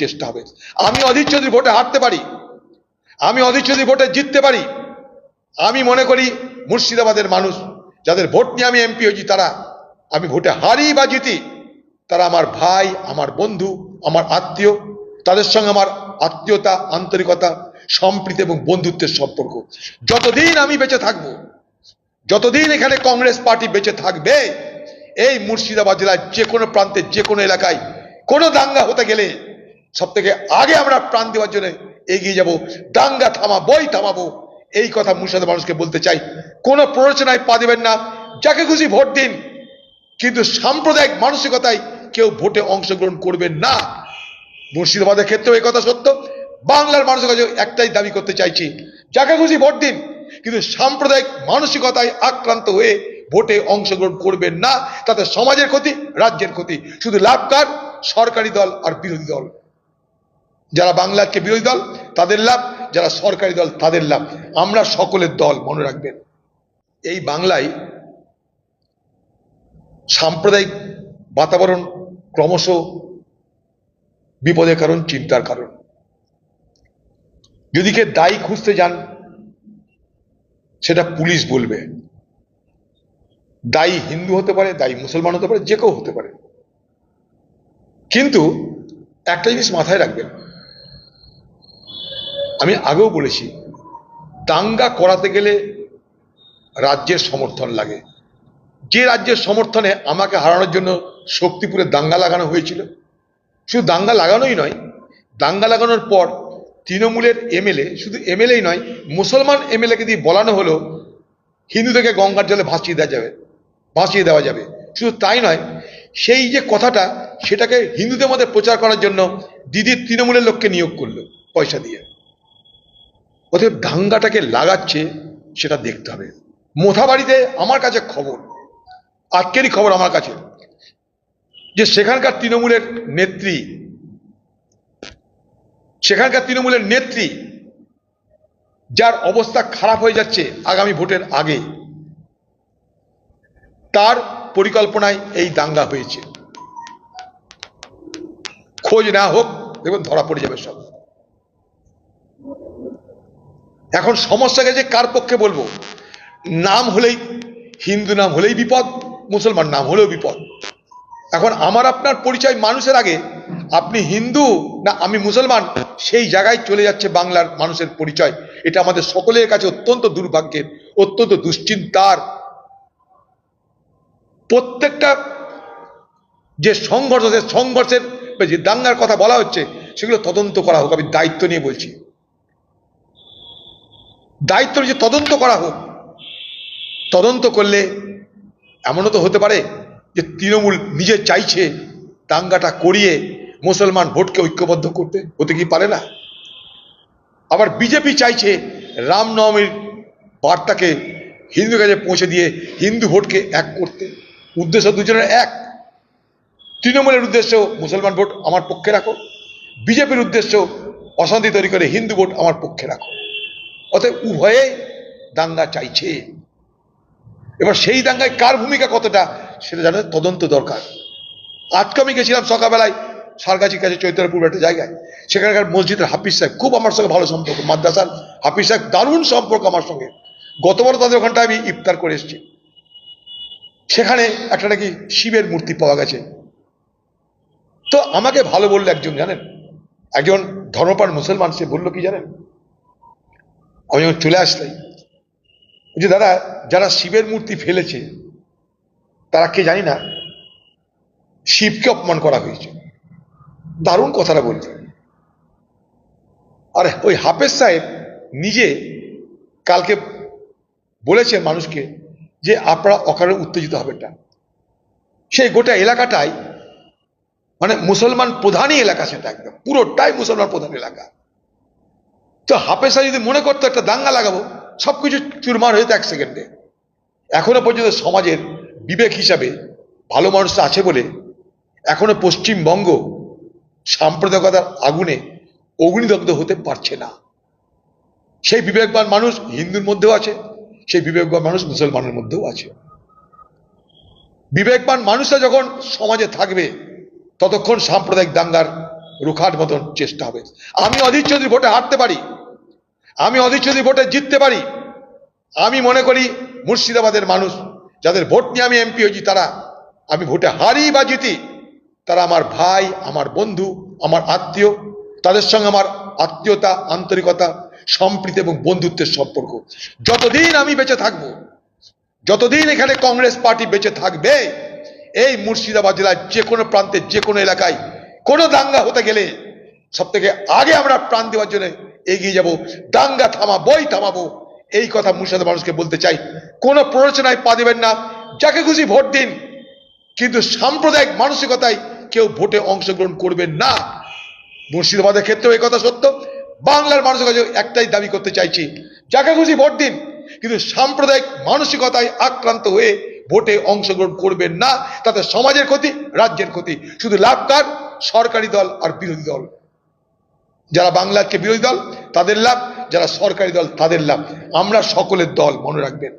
চেষ্টা হবে। আমি অধীর চৌধুরী ভোটে হারতে পারি, আমি অধীর চৌধুরী ভোটে জিততে পারি, আমি মনে করি মুর্শিদাবাদের মানুষ, যাদের ভোট নিয়ে আমি এমপি হয়েছি, তারা আমি ভোটে হারি বা জিতি, তারা আমার ভাই, আমার বন্ধু, আমার আত্মীয়, তাদের সঙ্গে আমার আত্মীয়তা, আন্তরিকতা, সম্প্রীতি এবং বন্ধুত্বের সম্পর্ক। যতদিন আমি বেঁচে থাকব, যতদিন এখানে কংগ্রেস পার্টি বেঁচে থাকবে, এই মুর্শিদাবাদ জেলার যে কোনো প্রান্তে যে কোনো এলাকায় কোনো দাঙ্গা হতে গেলে সব থেকে আগে আমরা প্রাণ দেওয়ার জন্য এগিয়ে যাব, দাঙ্গা থামাবই থামাবো। এই কথা মুর্শিদাবাদ মানুষকে বলতে চাই। কোনো প্ররোচনায় পা দেবেন না। যাকে খুশি ভোট দিন। কিন্তু সাম্প্রদায়িক মানসিকতায় কেউ ভোটে অংশগ্রহণ করবেন না। মুর্শিদাবাদের ক্ষেত্রেও এই কথা সত্য। বাংলার মানুষের কাছে একটাই দাবি করতে চাইছি। যাকে খুশি ভোট দিন। কিন্তু সাম্প্রদায়িক মানসিকতায় আক্রান্ত হয়ে ভোটে অংশগ্রহণ করবেন না। তাতে সমাজের ক্ষতি, রাজ্যের ক্ষতি। শুধু লাভ কার? সরকারি দল আর বিরোধী দল। যারা বাংলাকে বিরোধী দল, তাদের লাভ, যারা সরকারি দল, তাদের লাভ। আমরা সকলের দল, মনে রাখবেন। এই বাংলায় সাম্প্রদায়িক বাতাবরণ ক্রমশ বিপদের কারণ, চিন্তার কারণ। যদি কে দায়ী খুঁজতে যান, সেটা পুলিশ বলবে। দায়ী হিন্দু হতে পারে, দায়ী মুসলমান হতে পারে, যে কেউ হতে পারে। কিন্তু একটা জিনিস মাথায় রাখবেন আমি আগেও বলেছি, দাঙ্গা করাতে গেলে রাজ্যের সমর্থন লাগে। যে রাজ্যের সমর্থনে আমাকে হারানোর জন্য শক্তিপুরে দাঙ্গা লাগানো হয়েছিল, শুধু দাঙ্গা লাগানোই নয়, দাঙ্গা লাগানোর পর তৃণমূলের এমএলএ, শুধু এমএলএই নয়, মুসলমান এমএলএকে দিয়ে বলানো হলো, হিন্দুদেরকে গঙ্গার জলে ভাসিয়ে দেওয়া যাবে, ভাসিয়ে দেওয়া যাবে। শুধু তাই নয়, সেই যে কথাটা, সেটাকে হিন্দুদের মধ্যে প্রচার করার জন্য দিদির তৃণমূলের লোককে নিয়োগ করল, পয়সা দিয়ে। অতএব দাঙ্গাটাকে লাগাচ্ছে, সেটা দেখতে হবে। মোথাবাড়িতে আমার কাছে খবর, আজকেরই খবর আমার কাছে, যে সেখানকার তৃণমূলের নেত্রী, সেখানকার তৃণমূলের নেত্রী, যার অবস্থা খারাপ হয়ে যাচ্ছে আগামী ভোটের আগে, তার পরিকল্পনায় এই দাঙ্গা হয়েছে। খোঁজ না হোক, দেখুন ধরা পড়ে যাবে সব। এখন সমস্যা গেছে কার পক্ষে বলব? নাম হলেই হিন্দু নাম হলেই বিপদ, মুসলমান নাম হলেও বিপদ। এখন আমার আপনার পরিচয় মানুষের আগে, আপনি হিন্দু না আমি মুসলমান, সেই জায়গায় চলে যাচ্ছে বাংলার মানুষের পরিচয়। এটা আমাদের সকলের কাছে অত্যন্ত দুর্ভাগ্যের, অত্যন্ত দুশ্চিন্তার। প্রত্যেকটা যে সংঘর্ষ সংঘর্ষের, যে দাঙ্গার কথা বলা হচ্ছে, সেগুলো তদন্ত করা হোক, আমি দায়িত্ব নিয়ে বলছি। দায়িত্ব যে তদন্ত করা হোক। তদন্ত করলে এমনও তো হতে পারে যে তৃণমূল নিজে চাইছে দাঙ্গাটা করিয়ে মুসলমান ভোটকে ঐক্যবদ্ধ করতে। হতে কি পারে না? আবার বিজেপি চাইছে রামনবমীর বার্তাকে হিন্দু কাছে পৌঁছে দিয়ে হিন্দু ভোটকে এক করতে। উদ্দেশ্য দুজনের এক। তৃণমূলের উদ্দেশ্য, মুসলমান ভোট আমার পক্ষে রাখো। বিজেপির উদ্দেশ্য অশান্তি তৈরি করে হিন্দু ভোট আমার পক্ষে রাখো। অতএব উভয়ে দাঙ্গা চাইছে। এবার সেই দাঙ্গায় কার ভূমিকা কতটা, সেটা জানার তদন্ত দরকার। আজকে আমি গেছিলাম সকালবেলায় সারগাছির কাছে চৈতন্যপুর একটা জায়গায়। সেখানকার মসজিদের হাফিজ সাহেব, খুব আমার সঙ্গে ভালো সম্পর্ক, মাদ্রাসার হাফিজ সাহেব, দারুণ সম্পর্ক আমার সঙ্গে। গতবার তাদের ওখানটায় আমি ইফতার করে এসেছি। সেখানে একটা নাকি শিবের মূর্তি পাওয়া গেছে। তো আমাকে ভালো বলল একজন, জানেন? একজন ধর্মপান মুসলমান, সে বলল কি, জানেন? আমি যখন চলে আসলাই যে দাদা, যারা শিবের মূর্তি ফেলেছে, তারা কে জানি না, শিবকে অপমান করা হয়েছে। দারুণ কথাটা বলছে। আর, ওই হাফেজ সাহেব নিজে কালকে বলেছেন মানুষকে যে আপনারা অকারণে উত্তেজিত হবেন না। সেই গোটা এলাকাটাই মানে মুসলমান প্রধানই এলাকা সেটা একদম। পুরোটাই মুসলমান প্রধান এলাকা। তো হাফেজ সাহেব যদি মনে করতো একটা দাঙ্গা লাগাবো, সবকিছু চুরমার হয়ে এক সেকেন্ডে। এখনও পর্যন্ত সমাজের বিবেক হিসাবে ভালো মানুষরা আছে বলে এখনও পশ্চিমবঙ্গ সাম্প্রদায়িকতার আগুনে অগ্নিদগ্ধ হতে পারছে না। সেই বিবেকবান মানুষ হিন্দুর মধ্যেও আছে, সেই বিবেকবান মানুষ মুসলমানের মধ্যেও আছে। বিবেকবান মানুষরা যখন সমাজে থাকবে, ততক্ষণ সাম্প্রদায়িক দাঙ্গার রুখার মতন চেষ্টা হবে। আমি অধীর চৌধুরী ভোটে হারতে পারি। আমি অধীর চৌধুরী ভোটে জিততে পারি। আমি মনে করি মুর্শিদাবাদের মানুষ, যাদের ভোট নিয়ে আমি এমপি হয়েছি, তারা আমি ভোটে হারি বা জিতি, তারা আমার ভাই, আমার বন্ধু, আমার আত্মীয়, তাদের সঙ্গে আমার আত্মীয়তা, আন্তরিকতা, সম্প্রীতি এবং বন্ধুত্বের সম্পর্ক। যতদিন আমি বেঁচে থাকব, যতদিন এখানে কংগ্রেস পার্টি বেঁচে থাকবে, এই মুর্শিদাবাদ জেলার যে কোনো প্রান্তে যে কোনো এলাকায়, কোনো দাঙ্গা হতে গেলে সব থেকে আগে আমরা প্রাণ দেওয়ার জন্য এগিয়ে যাব, দাঙ্গা থামাবই থামাবো। এই কথা মুর্শিদাবাদ মানুষকে বলতে চাই। কোনো প্ররোচনায় পা দেবেন না। যাকে খুশি ভোট দিন। কিন্তু সাম্প্রদায়িক মানসিকতায় কেউ ভোটে অংশগ্রহণ করবেন না। মুর্শিদাবাদের ক্ষেত্রেও এই কথা সত্য। বাংলার মানুষের কাছে একটাই দাবি করতে চাইছি, যাকে খুশি ভোট দিন। কিন্তু সাম্প্রদায়িক মানসিকতায় আক্রান্ত হয়ে ভোটে অংশগ্রহণ করবেন না। তাতে সমাজের ক্ষতি, রাজ্যের ক্ষতি। শুধু লাভ কার? সরকারি দল আর বিরোধী দল। যারা বাংলাকে বিরোধী দল, তাদের লাভ, যারা সরকারি দল, তাদের লাভ। আমরা সকলের দল, মনে রাখবেন।